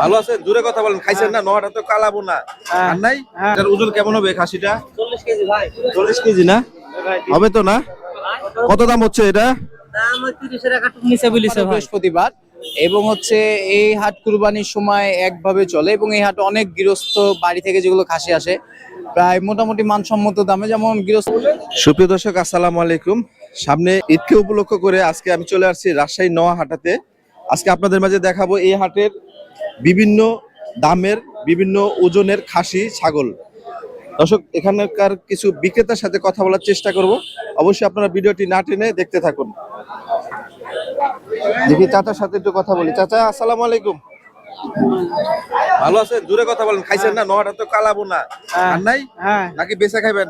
ভালো আছেন? দূরে কথা বলেন। খাইছেন না? নহাটা তো কালাবো না। হ্যাঁ। আর নাই? হ্যাঁ। এটার ওজন কেমন হবে খাসিটা? চল্লিশ কেজি ভাই। চল্লিশ কেজি না? হবে তো না? কত দাম হচ্ছে এটা? দাম ওই তিরিশের একটা নিচে বলিছে ভাই। বৃহস্পতিবার। এবং হচ্ছে এই হাট কুরবানির সময় একভাবে চলে এবং এই হাট অনেক গৃহস্থ বাড়ি থেকে যেগুলো খাসি আসে প্রায় মোটামুটি মানসম্মত দামে যেমন গৃহস্থ সুপ্রিয় দর্শক আসসালামু আলাইকুম। সামনে ঈদকে উপলক্ষ করে আজকে আমি চলে আসছি রাজশাহী নোয়া হাটাতে আজকে আপনাদের মাঝে দেখাবো এই হাটের বিভিন্ন দামের বিভিন্ন ওজনের খাসি ছাগল। দর্শক এখানকার কিছু বিক্রেতার সাথে কথা বলার চেষ্টা করব। অবশ্যই আপনারা ভিডিওটি না টেনে দেখতে থাকুন। দেখি চাচার সাথে একটু কথা বলি। চাচা আসসালামু আলাইকুম। ভালো আছেন? দূরে কথা বলেন। খাইছেন না? নোয়াটা তো কালাবো না। হ্যাঁ। আর নাই? হ্যাঁ। নাকি বেচা খাইবেন।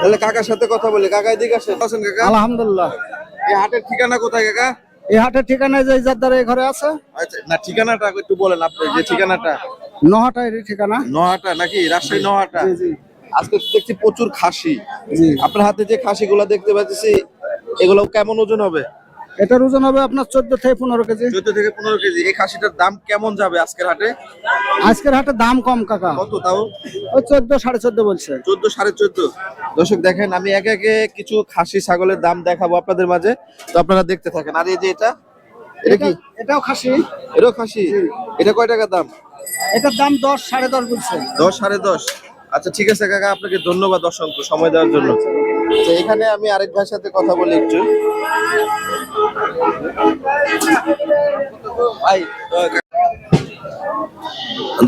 তাহলে কাকার সাথে কথা বলি। কাকা এদিকে আসেন। কাকা? আলহামদুলিল্লাহ। এই হাটের ঠিকানা কোথায় কাকা? এই হাটের ঠিকানা যে ইজাদার এই ঘরে আছে? আচ্ছা না ঠিকানাটা একটু বলেন আপনি যে ঠিকানাটা। নহাটা এর ঠিকানা। নহাটা নাকি? রাজশাহী নহাটা? জি জি। আজকে দেখছি প্রচুর খাসি। আপনার হাতে যে খাসিগুলো দেখতে পাচ্ছি এগুলো কেমন ওজন হবে? এটার ওজন হবে আপনার চোদ্দ থেকে পনেরো কেজি। চোদ্দ থেকে পনেরো কেজি। এই খাসিটার দাম কেমন যাবে আজকের হাটে? আজকের হাটে দাম কম কাকা। কত তাও? ওই চোদ্দ সাড়ে চোদ্দ বলছে। চোদ্দ সাড়ে চোদ্দ। দর্শক দেখেন আমি একে একে কিছু খাসি ছাগলের দাম দেখাবো আপনাদের মাঝে। তো আপনারা দেখতে থাকেন। আর এই যে এটা এটা কি? এটাও খাসি। এটাও খাসি? এটা কয় টাকা দাম? এটার দাম দশ সাড়ে দশ বলছে। দশ সাড়ে দশ। আচ্ছা ঠিক আছে কাকা আপনাকে ধন্যবাদ অসংখ্য সময় দেওয়ার জন্য। এখানে আমি আরেক ভাইয়ের সাথে কথা বলি একটু।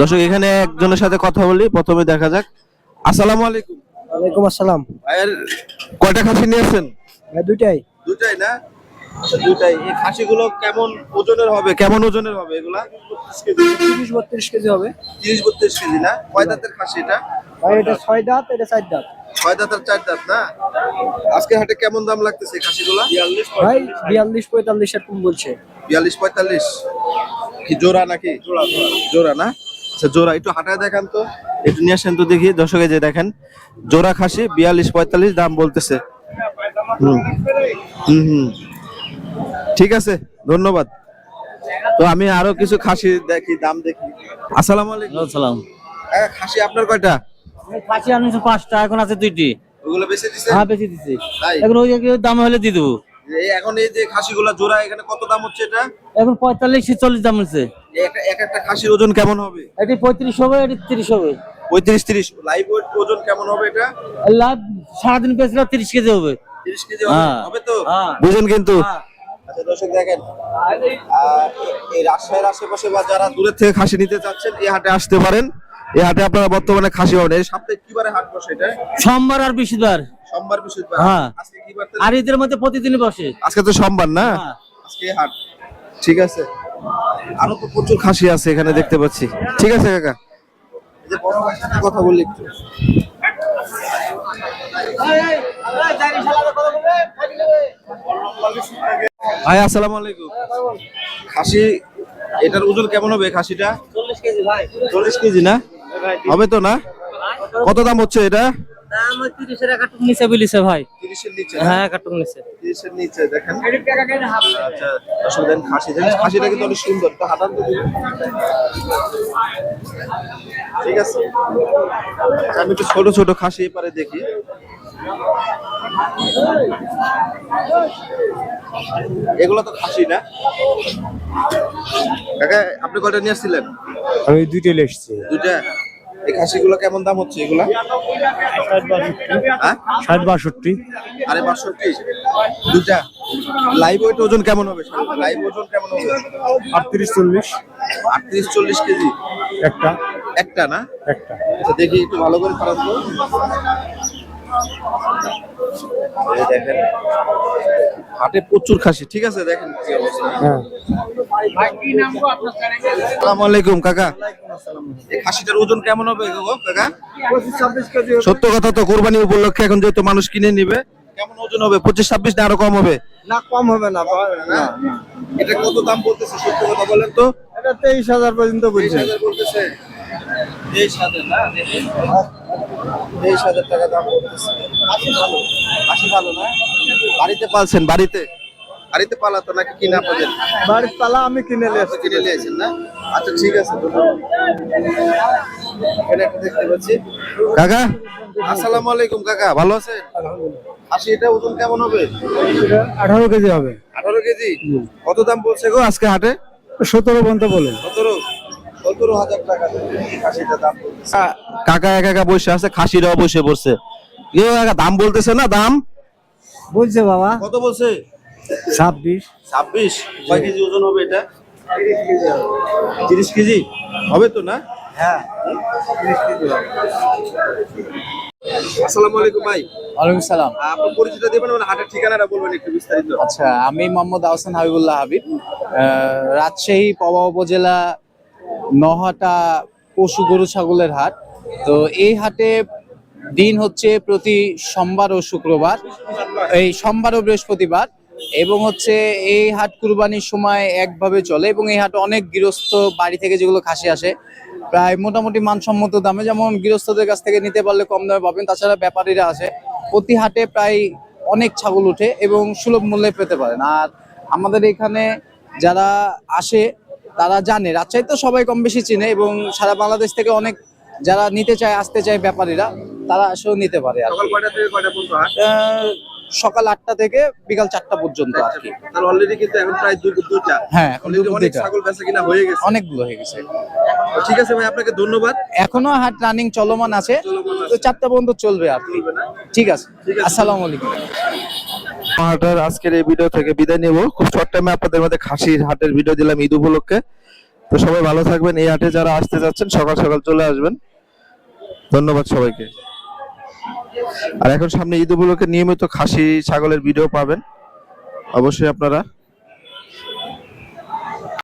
দর্শক এখানে একজনের সাথে কথা বলি প্রথমে দেখা যাক। আসসালামু আলাইকুম। ওয়ালাইকুম আসসালাম। ভাইয়ের কয়টা খাসি নিয়েছেন দুইটাই। দুইটাই না? আচ্ছা দুটাই এই খাসিগুলো কেমন ওজনের হবে? কেমন ওজনের হবে এগুলা? তিরিশ বত্রিশ কেজি হবে। তিরিশ বত্রিশ কেজি না? কয় দাঁতের খাসি এটা? ভাই এটা ছয় দাঁত এটা চার দাঁত। ছয় দাঁত আর চার দাঁত না? আজকে হাটে কেমন দাম লাগতেছে খাসিগুলা? ভাই বিয়াল্লিশ পঁয়তাল্লিশ এরকম বলছে। বিয়াল্লিশ পঁয়তাল্লিশ। কি জোড়া নাকি? জোড়া না? আচ্ছা জোড়া একটু হাঁটায় দেখান তো। একটু নিয়ে আসেন তো দেখি দর্শকে যে দেখেন। জোড়া খাসি বিয়াল্লিশ পঁয়তাল্লিশ দাম বলতেছে। হুম হুম হুম। ঠিক আছে ধন্যবাদ। তো আমি আরও কিছু খাসি দেখি দাম দেখি। আসসালামু আলাইকুম। সালাম কাকা, খাসি আপনার কয়টা? আনছি পাঁচটা এখন আছে দুইটি। ওগুলো বেঁচে দিছে? হ্যাঁ এখন ওই দাম হলে দিয়ে দেবো। এখন এই যে খাসিগুলা জোড়া এখানে কত দাম হচ্ছে এটা? এখন পঁয়তাল্লিশ দাম হচ্ছে। এক একটা খাসির ওজন কেমন হবে? এটি পঁয়ত্রিশ হবে এটি তিরিশ হবে। পঁয়ত্রিশ তিরিশ। লাইভ ওয়েট ওজন কেমন হবে এটা? লাভ সারাদিন পেয়েছিল তিরিশ কেজি হবে। তিরিশ কেজি হবে? হ্যাঁ। তো? হ্যাঁ। বুঝেন কিন্তু? হ্যাঁ। আচ্ছা দর্শক দেখেন এই রাজশাহীর আশেপাশে বা যারা দূরের থেকে খাসি নিতে চাচ্ছেন এই হাটে আসতে পারেন। এই হাটে আপনারা বর্তমানে খাসি পাবেন। এই সপ্তাহে কিবারে হাট বসে এটা? সোমবার আর বৃহস্পতিবার। সোমবার বৃহস্পতিবার? হ্যাঁ। আজকে কি বার আর ঈদের মধ্যে প্রতিদিনই বসে। আজকে তো সোমবার না? হ্যাঁ। আজকে হাট। ঠিক আছে। আরও তো প্রচুর খাসি আছে এখানে দেখতে পাচ্ছি। ঠিক আছে কাকা। এই যে বড় ভাইয়ের সাথে কথা বলি একটু। ভাই আসসালামু আলাইকুম। খাসি এটার ওজন কেমন হবে খাসিটা? চল্লিশ কেজি ভাই। চল্লিশ কেজি না? হবে তো না? কত দাম হচ্ছে এটা? দাম ওই তিরিশের একটা নিচে বলিছে ভাই। তিরিশের নিচে হ্যাঁ কার্টুন নিচে। তিরিশের নিচে দেখেন। আচ্ছা দেন খাসিটা কিন্তু অনেক সুন্দর। তো হাঁটান ঠিক আছে। আচ্ছা, আমি একটু ছোট ছোট খাসি এপারে দেখি। এগুলো তো খাসি না? কাকা আপনি কয়টা নিয়ে আসছিলেন? আমি দুইটাই এসেছি। দুইটা? এই খাসিগুলো কেমন দাম হচ্ছে এগুলা? হ্যাঁ? ষাট বাষট্টি। আরে বাষট্টি? দুটা লাইভ ওয়েট ওজন কেমন হবে? লাইভ ওজন কেমন হবে? আটত্রিশ চল্লিশ। আটত্রিশ চল্লিশ কেজি? একটা। একটা না? একটা। আচ্ছা দেখি একটু ভালো করে খারাপ দেখেন হাটে প্রচুর খাসি ঠিক আছে? দেখেন কি অবস্থা। হ্যাঁ। আসসালামু আলাইকুম কাকা। এই খাসিটার ওজন কেমন হবে গো কাকা? পঁচিশ ছাব্বিশ কেজি সত্য কথা তো কোরবানি উপলক্ষে এখন যেহেতু মানুষ কিনে নিবে কেমন ওজন হবে? পঁচিশ ছাব্বিশ না আরও কম হবে? না কম হবে না এটা কত দাম বলতেছে সত্য কথা বলেন তো? এটা তেইশ হাজার পর্যন্ত বলতেছে। তেইশ হাজার না তেইশ হাজার টাকা দাম বলতেছে আশি ভালো আশি ভালো না বাড়িতে পালছেন বাড়িতে বাড়িতে পালাতো নাকি কিনা আপনাদের বাড়ির পালা আমি কিনে নিয়ে কিনে নিয়েছেন না আচ্ছা ঠিক আছে ধন্যবাদ। এখানে একটা দেখতে পাচ্ছি কাকা? আসসালামু আলাইকুম কাকা। ভালো আছেন? আশি এটা ওজন কেমন হবে? আঠারো কেজি হবে। আঠারো কেজি? কত দাম বলছে গো আজকে হাটে? সতেরো পর্যন্ত বলে। সতেরো? সতেরো হাজার টাকা খাসিটা দাম কাকা একা একা বসে আছে খাসিরাও বসে পড়ছে। কেউ একা দাম বলতেছে না দাম? বলছে বাবা। কত বলছে? ছাব্বিশ। ছাব্বিশ? কয় কেজি ওজন হবে এটা? তিরিশ কেজি। হবে তো না? হ্যাঁ। আসসালামু আলাইকুম ভাই। ওয়ালাইকুম সালাম। পরিচয়টা দেবেন মানে হাটের ঠিকানাটা বলবেন একটু বিস্তারিত। আচ্ছা আমি মোহাম্মদ আহসান হাবিবুল্লাহ হাবিব। রাজশাহী পবা উপজেলা নহাটা পশু গরু ছাগলের হাট। তো এই হাটে দিন হচ্ছে প্রতি সোমবার ও শুক্রবার, এই সোমবার ও বৃহস্পতিবার এবং হচ্ছে এই হাট কুরবানির সময় একভাবে চলে এবং এই হাটে অনেক গৃহস্থ বাড়ি থেকে যেগুলো খাসি আসে, প্রায় মোটামুটি মানসম্মত দামে যেমন গৃহস্থদের কাছ থেকে নিতে পারলে কম দামে পাবেন, তাছাড়া ব্যাপারীরা আছে প্রতি হাটে প্রায় অনেক ছাগল উঠে এবং সুলভ মূল্যে পেতে পারেন। আর আমাদের এখানে যারা আসে তারা জানে। রাজশাহী তো সবাই কম বেশি চিনে এবং সারা বাংলাদেশ থেকে অনেক যারা নিতে চায় আসতে চায় ব্যাপারীরা তারা আসেও নিতে পারে আর সকাল আটটা থেকে বিকাল চারটা পর্যন্ত আর কি। অলরেডি কিন্তু এখন প্রায় দুইটা। হ্যাঁ এখন অনেক ছাগল বেচা কিনা হয়ে গেছে। অনেকগুলো হয়ে গেছে। ঠিক আছে ভাই আপনাকে ধন্যবাদ। এখনও হাট রানিং চলমান আছে। তো চারটা পর্যন্ত চলবে আর কি। ঠিক আছে। ঠিক আছে। আসসালামু আলাইকুম। হাটের আজকের এই ভিডিও থেকে বিদায় নেব। খুব শর্ট টাইমে আপনাদের মধ্যে খাসির হাটের ভিডিও দিলাম ঈদ উপলক্ষে। তো সবাই ভালো থাকবেন। এই হাটে যারা আসতে যাচ্ছেন, সকাল সকাল চলে আসবেন। ধন্যবাদ সবাইকে। আর এখন সামনে ঈদ উপলক্ষে নিয়মিত খাসি, ছাগলের ভিডিও পাবেন। অবশ্যই আপনারা